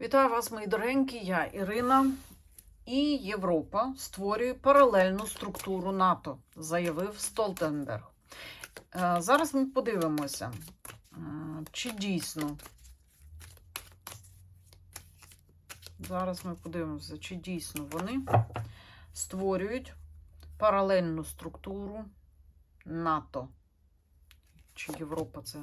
Вітаю вас, мої дорогенькі. Я Ірина. І Європа створює паралельну структуру НАТО, заявив Столтенберг. Е, Зараз ми подивимося, е, чи дійсно. Зараз ми подивимося, чи дійсно вони створюють паралельну структуру НАТО. Чи Європа це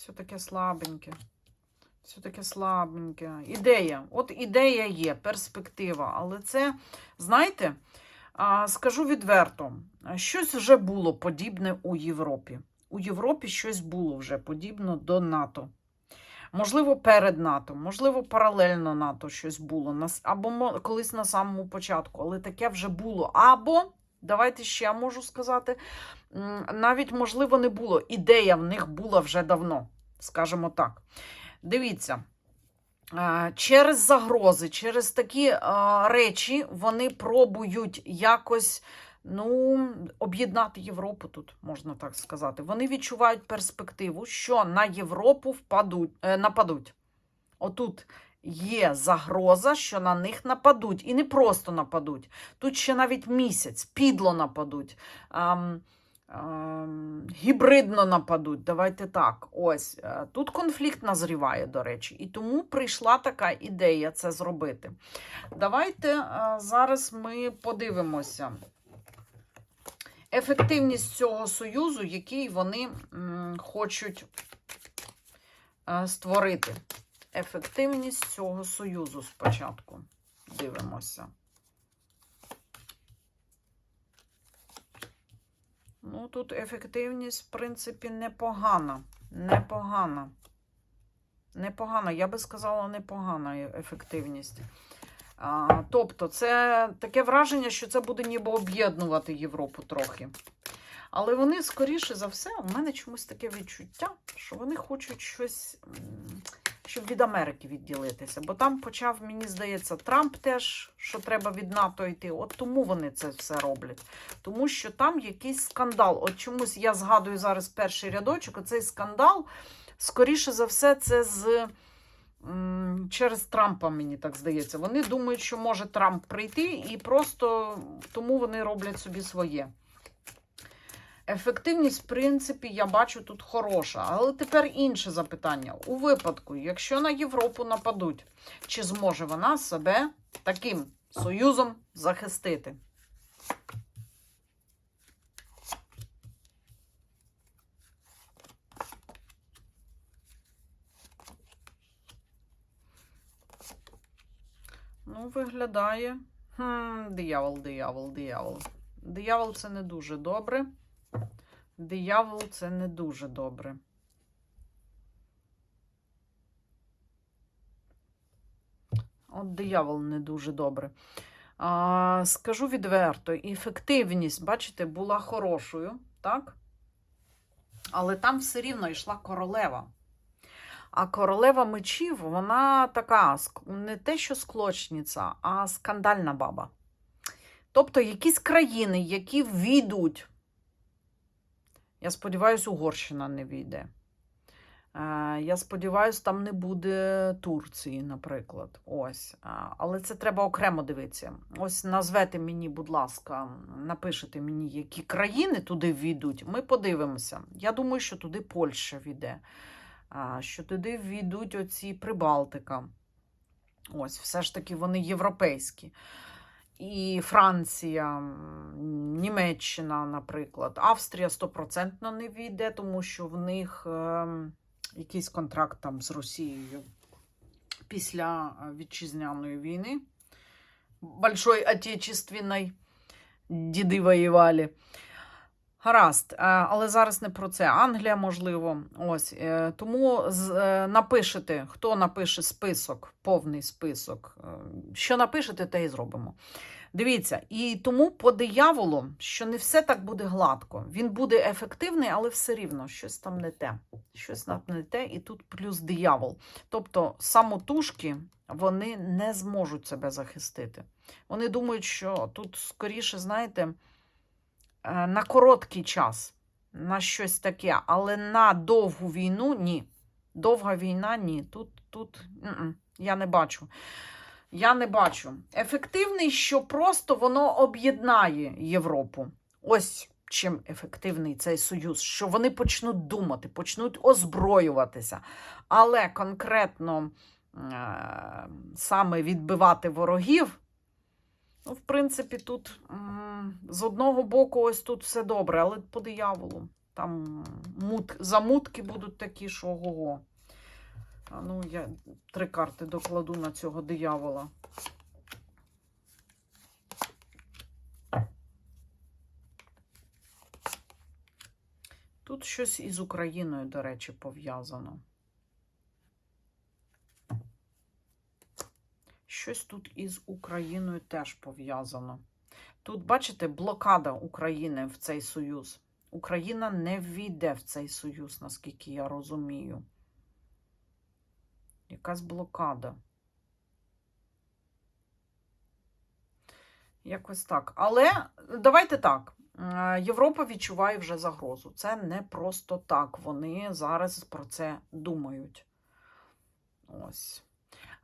Все таке слабеньке. Все таке слабеньке. Ідея. От ідея є, перспектива. Але це, знаєте, скажу відверто, щось вже було подібне у Європі. У Європі щось було вже подібне до НАТО. Можливо, перед НАТО, можливо, паралельно НАТО щось було. Або колись на самому початку, але таке вже було. Або, давайте ще можу сказати, навіть, можливо, не було. Ідея в них була вже давно, скажімо так. Дивіться, е, через загрози, через такі е, речі вони пробують якось ну, об'єднати Європу тут, можна так сказати. Вони відчувають перспективу, що на Європу впадуть, е, нападуть. Отут є загроза, що на них нападуть. І не просто нападуть. Тут ще навіть місяць, підло нападуть. Ам, ам, гібридно нападуть. Давайте так. Ось е, тут конфлікт назріває, до речі, і тому прийшла така ідея це зробити. Давайте е, зараз ми подивимося. Ефективність цього союзу, який вони хочуть е, створити. Ефективність цього союзу спочатку. Дивимося. Ну, тут ефективність, в принципі, непогана. Непогана. Непогана. Я би сказала, непогана ефективність. А, тобто, це таке враження, що це буде ніби об'єднувати Європу трохи. Але вони, скоріше за все, у мене чомусь таке відчуття, що вони хочуть щось, щоб від Америки відділитися. Бо там почав, мені здається, Трамп теж, що треба від НАТО йти. От тому вони це все роблять. Тому що там якийсь скандал. От чомусь я згадую зараз перший рядочок, оцей скандал, скоріше за все, це з. Через Трампа, мені так здається. Вони думають, що може Трамп прийти, і просто тому вони роблять собі своє. Ефективність, в принципі, я бачу тут хороша. Але тепер інше запитання. У випадку, якщо на Європу нападуть, чи зможе вона себе таким союзом захистити? Ну, виглядає. Хм, диявол, диявол, диявол. Диявол це не дуже добре. Диявол це не дуже добре. От диявол не дуже добре. А, скажу відверто, ефективність, бачите, була хорошою, так? Але там все рівно йшла королева. А королева мечів, вона така, не те, що склочниця, а скандальна баба. Тобто якісь країни, які війдуть я сподіваюся, Угорщина не війде. Е, Я сподіваюся, там не буде Турції, наприклад. Ось. Е, Але це треба окремо дивитися. Ось назвете мені, будь ласка, напишете мені, які країни туди війдуть. Ми подивимося. Я думаю, що туди Польща війде, е, що туди війдуть оці Прибалтика. Ось, все ж таки вони європейські. І Франція, Німеччина, наприклад. Австрія стопроцентно не війде, тому що в них ем, якийсь контракт там з Росією після е, вітчизняної війни. Большой Отечественної. Діди воювали. Гаразд, е, але зараз не про це. Англія, можливо. Ось е, тому е, напишете, хто напише список, повний список. Що напишете, те і зробимо. Дивіться, і тому по дияволу, що не все так буде гладко. Він буде ефективний, але все рівно щось там не те. Щось там не те, і тут плюс диявол. Тобто самотужки вони не зможуть себе захистити. Вони думають, що тут скоріше, знаєте. Е, на короткий час, на щось таке, але на довгу війну ні. Довга війна ні. Тут, тут я не бачу. Я не бачу. Ефективний, що просто воно об'єднає Європу. Ось чим ефективний цей союз, що вони почнуть думати, почнуть озброюватися. Але конкретно е- саме відбивати ворогів. Ну, в принципі, тут з одного боку, ось тут все добре, але по дияволу. Там мут, замутки будуть такі, що ого-го. А ну, я три карти докладу на цього диявола. Тут щось із Україною, до речі, пов'язано. Щось тут із Україною теж пов'язано. Тут, бачите, блокада України в цей союз. Україна не ввійде в цей союз, наскільки я розумію. Якась блокада. Якось так. Але давайте так. Е, Європа відчуває вже загрозу. Це не просто так. Вони зараз про це думають. Ось.